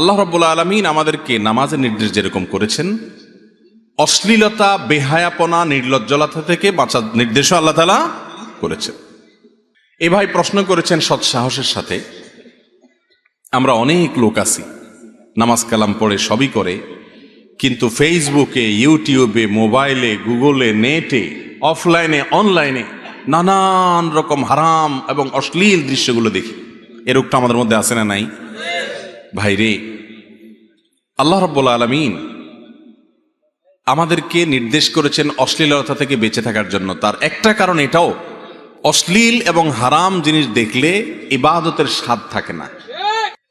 আল্লাহ রব্বুল আলমিন আমাদেরকে নামাজের নির্দেশ যেরকম করেছেন, অশ্লীলতা, বেহায়াপনা, নির্লজ্জলতা থেকে বাঁচার নির্দেশও আল্লাহ তালা করেছেন। এ ভাই প্রশ্ন করেছেন সৎ সাহসের সাথে, আমরা অনেক লোক আছি, নামাজ কালাম পড়ে সবই করে, কিন্তু ফেসবুকে, ইউটিউবে, মোবাইলে, গুগলে, নেটে, অফলাইনে, অনলাইনে নানান রকম হারাম এবং অশ্লীল দৃশ্যগুলো দেখি। এ রোগটা আমাদের মধ্যে আছে না নাই? ভাই রে আল্লাহ রব্বুল আলমিন আমাদেরকে নির্দেশ করেছেন অশ্লীলতা থেকে বেঁচে থাকার জন্য। তার একটা কারণ এটাও, অশ্লীল এবং হারাম জিনিস দেখলে ইবাদতের স্বাদ থাকে না।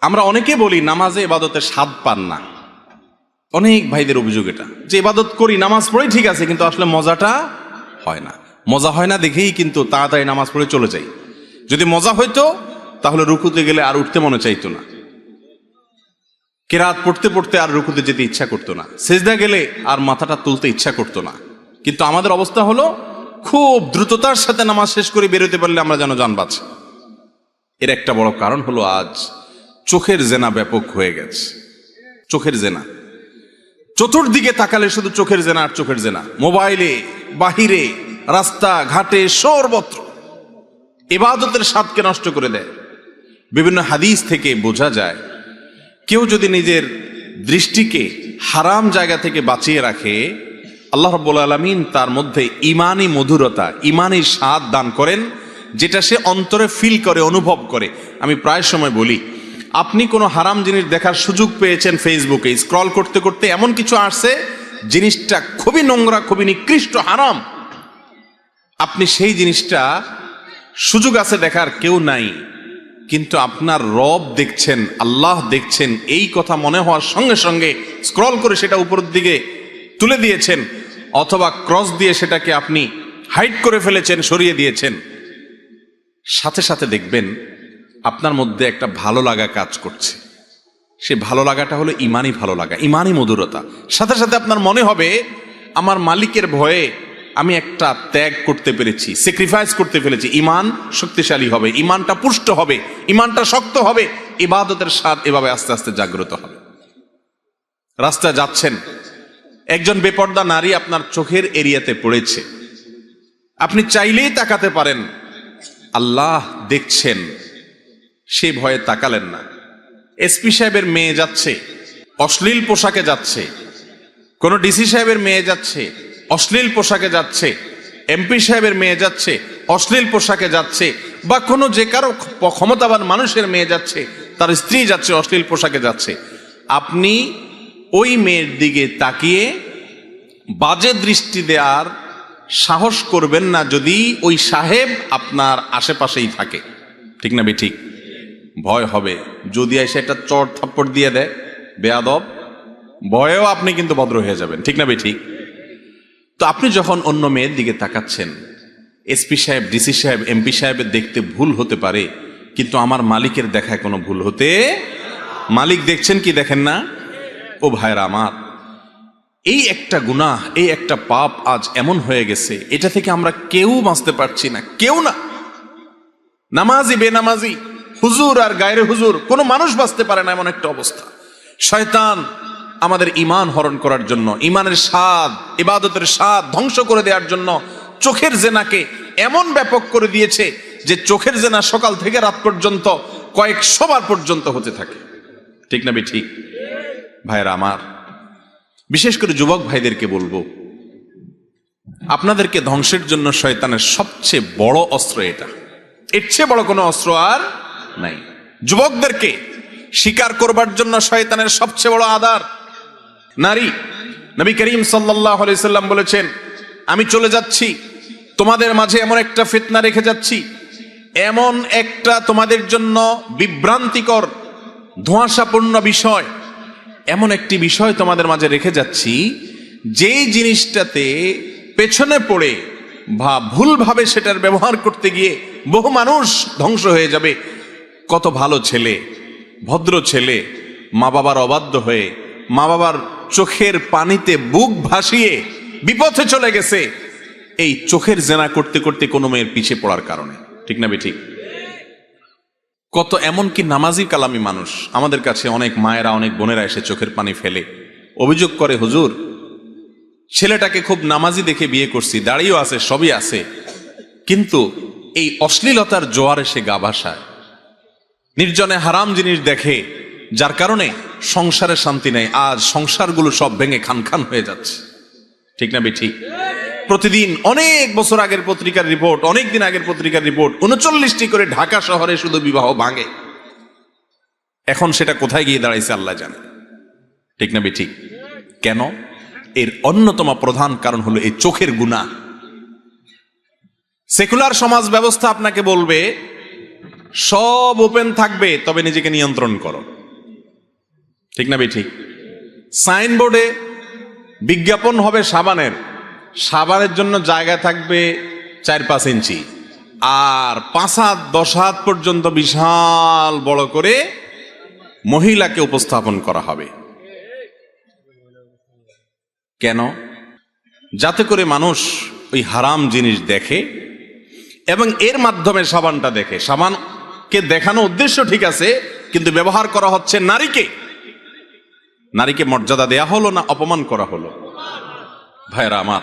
আমরা অনেকে বলি, নামাজে ইবাদতের স্বাদ পান না। অনেক ভাইদের অভিযোগ এটা, যে ইবাদত করি, নামাজ পড়ে ঠিক আছে, কিন্তু আসলে মজাটা হয় না। মজা হয় না দেখেই কিন্তু তাড়াতাড়ি নামাজ পড়ে চলে যাই। যদি মজা হইতো, তাহলে রুকুতে গেলে আর উঠতে মনে চাইতো না। কেরাত পড়তে পড়তে আর রুকুতে যেতে ইচ্ছা করতো না। সেজদা গেলে আর মাথাটা তুলতে ইচ্ছা করতো না। কিন্তু আমাদের অবস্থা হলো, খুব দ্রুততার সাথে নামাজ শেষ করে বেরোতে পারলে আমরা যেন জান বাঁচি। এর একটা বড় কারণ হলো আজ চোখের জেনা ব্যাপক হয়ে গেছে। চোখের জেনা। চতুর্দিকে তাকালে শুধু চোখের জেনা আর চোখের জেনা। মোবাইলে, বাহিরে, রাস্তা, ঘাটে সর্বত্র। এবাদতের স্বাদকে নষ্ট করে দেয়। বিভিন্ন হাদিস থেকে বোঝা যায় কেউ যদি নিজের দৃষ্টিকে হারাম জায়গা থেকে বাঁচিয়ে রাখে, আল্লাহ রব্বুল আলমিন তার মধ্যে ইমানই মধুরতা, ইমানই স্বাদ দান করেন, যেটা সে অন্তরে ফিল করে, অনুভব করে। আমি প্রায় সময় বলি, আপনি কোনো হারাম জিনিস দেখার সুযোগ পেয়েছেন ফেসবুকে স্ক্রল করতে করতে এমন কিছু আসছে, জিনিসটা খুবই নোংরা, খুবই নিকৃষ্ট, হারাম। আপনি সেই জিনিসটা সুযোগ আছে দেখার কেউ নাই। কিন্তু আপনার রব দেখছেন, আল্লাহ দেখছেন, এই কথা মনে হওয়ার সঙ্গে সঙ্গে স্ক্রল করে সেটা উপরের দিকে তুলে দিয়েছেন, অথবা ক্রস দিয়ে সেটাকে আপনি হাইট করে ফেলেছেন, সরিয়ে দিয়েছেন। সাথে সাথে দেখবেন, আপনার মধ্যে একটা ভালো লাগা কাজ করছে। সে ভালো লাগাটা হলো ইমানই ভালো লাগা, ইমানই মধুরতা। সাথে সাথে আপনার মনে হবে, আমার মালিকের ভয়ে আমি একটা ত্যাগ করতে পেরেছি স্যাক্রিফাইস করতে পেরেছি। ইমান শক্তিশালী হবে, ইমানটা পুষ্ট হবে, ইমানটা শক্ত হবে, ইবাদতের স্বাদ এভাবে আস্তে আস্তে জাগ্রত হবে। রাস্তা যাচ্ছেন, একজন বেপর্দা নারী আপনার চোখের এরিয়াতে পড়েছে। আপনি চাইলেই তাকাতে পারেন, আল্লাহ দেখছেন, সে ভয়ে তাকালেন না। এসপি সাহেবের মেয়ে যাচ্ছে, অশ্লীল পোশাকে যাচ্ছে, কোন ডিসি সাহেবের মেয়ে যাচ্ছে অশ্লীল পোশাকে যাচ্ছে, এমপি সাহেবের মেয়ে যাচ্ছে, অশ্লীল পোশাকে যাচ্ছে, বা কোনো যে কারও ক্ষমতাবান মানুষের মেয়ে যাচ্ছে, তার স্ত্রী যাচ্ছে, অশ্লীল পোশাকে যাচ্ছে। আপনি ওই মেয়ের দিকে তাকিয়ে বাজে দৃষ্টি দেওয়ার সাহস করবেন না যদি ওই সাহেব আপনার আশেপাশেই থাকে। ঠিক না ঠিক ভয় হবে। যদি এসে একটা চট থাপ্পড় দিয়ে দেয়, বেয়াদব, ভয়েও আপনি কিন্তু ভদ্র হয়ে যাবেন। ঠিক না ঠিক তো আপনি যখন অন্য মেয়ের দিকে তাকাচ্ছেন, এসপি সাহেব, ডিসি সাহেব, এমপি সাহেবের দেখতে ভুল হতে পারে, কিন্তু আমার মালিকের দেখায় কোনো ভুল হতে মালিক দেখছেন কি দেখেন না? ও ভাইরা আমার, এই একটা গুনাহ, এই একটা পাপ আজ এমন হয়ে গেছে, এটা থেকে আমরা কেউ বাঁচতে পারছি না, কেউ না। নামাজি, বেনামাজি, হুজুর আর গায়ের হুজুর, কোনো মানুষ বাঁচতে পারে না এমন একটা অবস্থা। শয়তান আমাদের ইমান হরণ করার জন্য ইমানের স্বাদ, ইবাদতের স্বাদ ধ্বংস করে দেওয়ার জন্য চোখের জেনাকে এমন ব্যাপক করে দিয়েছে যে চোখের জেনা সকাল থেকে রাত পর্যন্ত কয়েকশো বার পর্যন্ত হতে থাকে। ঠিক না ঠিক ভাইয়েরা আমার, বিশেষ করে যুবক ভাইদেরকে বলব, আপনাদেরকে ধ্বংসের জন্য শয়তানের সবচেয়ে বড় অস্ত্র এটা। এর চেয়ে বড় কোনো অস্ত্র আর নাই। যুবকদেরকে শিকার করবার জন্য শয়তানের সবচেয়ে বড় আদার নারী, নবী করিম সাল্লাম বলেছেন, আমি চলে যাচ্ছি, তোমাদের মাঝে এমন একটা ফিতনা রেখে যাচ্ছি, এমন একটা তোমাদের জন্য বিভ্রান্তিকর, ধোঁয়াশাপূর্ণ বিষয়, এমন একটি বিষয় তোমাদের মাঝে রেখে যাচ্ছি, যেই জিনিসটাতে পেছনে পড়ে বা ভুলভাবে সেটার ব্যবহার করতে গিয়ে বহু মানুষ ধ্বংস হয়ে যাবে। কত ভালো ছেলে, ভদ্র ছেলে মা বাবার অবাধ্য হয়ে মা বাবার চোখের পানিতে বুক ভাসিয়ে বিপথে চলে গেছে। এই চোখের জেনা করতে করতে কোনো মেয়ের পিছে পড়ার কারণে। ঠিক না ঠিক কত এমনকি নামাজি কালামি মানুষ। আমাদের কাছে অনেক মায়েরা, অনেক বোনেরা এসে চোখের পানি ফেলে। অভিযোগ করে, হুজুর, ছেলেটাকে খুব নামাজি দেখে বিয়ে করছি দাঁড়িয়েও আছে, সবই আছে। কিন্তু এই অশ্লীলতার জোয়ারে সে গা ভাসায়। নির্জনে হারাম জিনিস দেখে যার কারণে সংসারে শান্তি নেই আজ সংসারগুলো সব ভেঙে খান খান হয়ে যাচ্ছে। ঠিক না ঠিক প্রতিদিন অনেক বছর আগের পত্রিকার রিপোর্ট, অনেক দিন আগের পত্রিকার রিপোর্ট, উনচল্লিশটি করে ঢাকা শহরে শুধু বিবাহ ভাঙে। এখন সেটা কোথায় গিয়ে দাঁড়াইছে আল্লাহ জানে। ঠিক না ঠিক কেন? এর অন্যতম প্রধান কারণ হলো এই চোখের গুণা। সেকুলার সমাজ ব্যবস্থা আপনাকে বলবে, সব ওপেন থাকবে, তবে নিজেকে নিয়ন্ত্রণ করো। ঠিক না ঠিক সাইনবোর্ডে বিজ্ঞাপন হবে সাবানের। সাবানের জন্য জায়গা থাকবে চার পাঁচ ইঞ্চি। আর পাঁচ হাত, দশ হাত পর্যন্ত বিশাল বড় করে মহিলাকে উপস্থাপন করা হবে। কেন? যাতে করে মানুষ ওই হারাম জিনিস দেখে এবং এর মাধ্যমে সাবানটা দেখে। সাবানকে দেখানো উদ্দেশ্য ঠিক আছে, কিন্তু ব্যবহার করা হচ্ছে নারীকে। নারীকে মর্যাদা দেয়া হলো না অপমান করা হলো? ভাইরা আমার,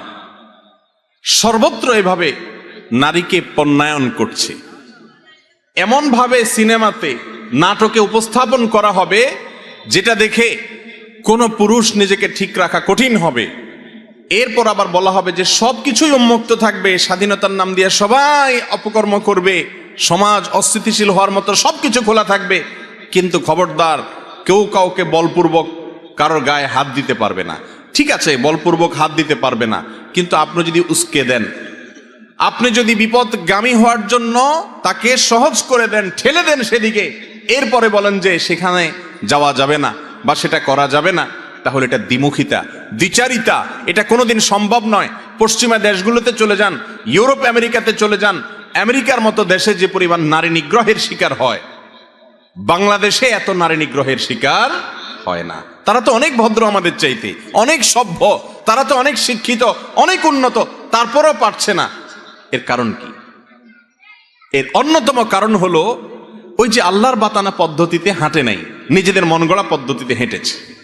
সর্বত্র এভাবে নারীকে পণ্যায়ন করছে। এমনভাবে সিনেমাতে নাটকে উপস্থাপন করা হবে যেটা দেখে কোনো পুরুষ নিজেকে ঠিক রাখা কঠিন হবে। এরপর আবার বলা হবে যে সব কিছুই উন্মুক্ত থাকবে, স্বাধীনতার নাম দিয়ে সবাই অপকর্ম করবে, সমাজ অস্থিতিশীল হওয়ার মতো সবকিছু খোলা থাকবে। কিন্তু খবরদার কেউ কাউকে বলপূর্বক কারোর গায়ে হাত দিতে পারবে না। ঠিক আছে, বলপূর্বক হাত দিতে পারবে না, কিন্তু আপনি যদি উস্কে দেন, আপনি যদি বিপদগামী হওয়ার জন্য তাকে সহজ করে দেন, ঠেলে দেন সেদিকে, এরপরে বলেন যে সেখানে যাওয়া যাবে না বা সেটা করা যাবে না, তাহলে এটা দ্বিমুখিতা, দ্বিচারিতা, এটা কোনোদিন সম্ভব নয়। পশ্চিমা দেশগুলোতে চলে যান, ইউরোপ, আমেরিকাতে চলে যান, আমেরিকার মতো দেশে যে পরিমাণ নারী নিগ্রহের শিকার হয়, বাংলাদেশে এত নারী নিগ্রহের শিকার হয় না। তারা তো অনেক ভদ্র আমাদের চাইতে, অনেক সভ্য, তারা তো অনেক শিক্ষিত, অনেক উন্নত, তারপরেও পারছে না। এর কারণ কি? এর অন্যতম কারণ হলো, ওই যে আল্লাহর বাতানা পদ্ধতিতে হাঁটে নাই, নিজেদের মনগড়া পদ্ধতিতে হেঁটেছে।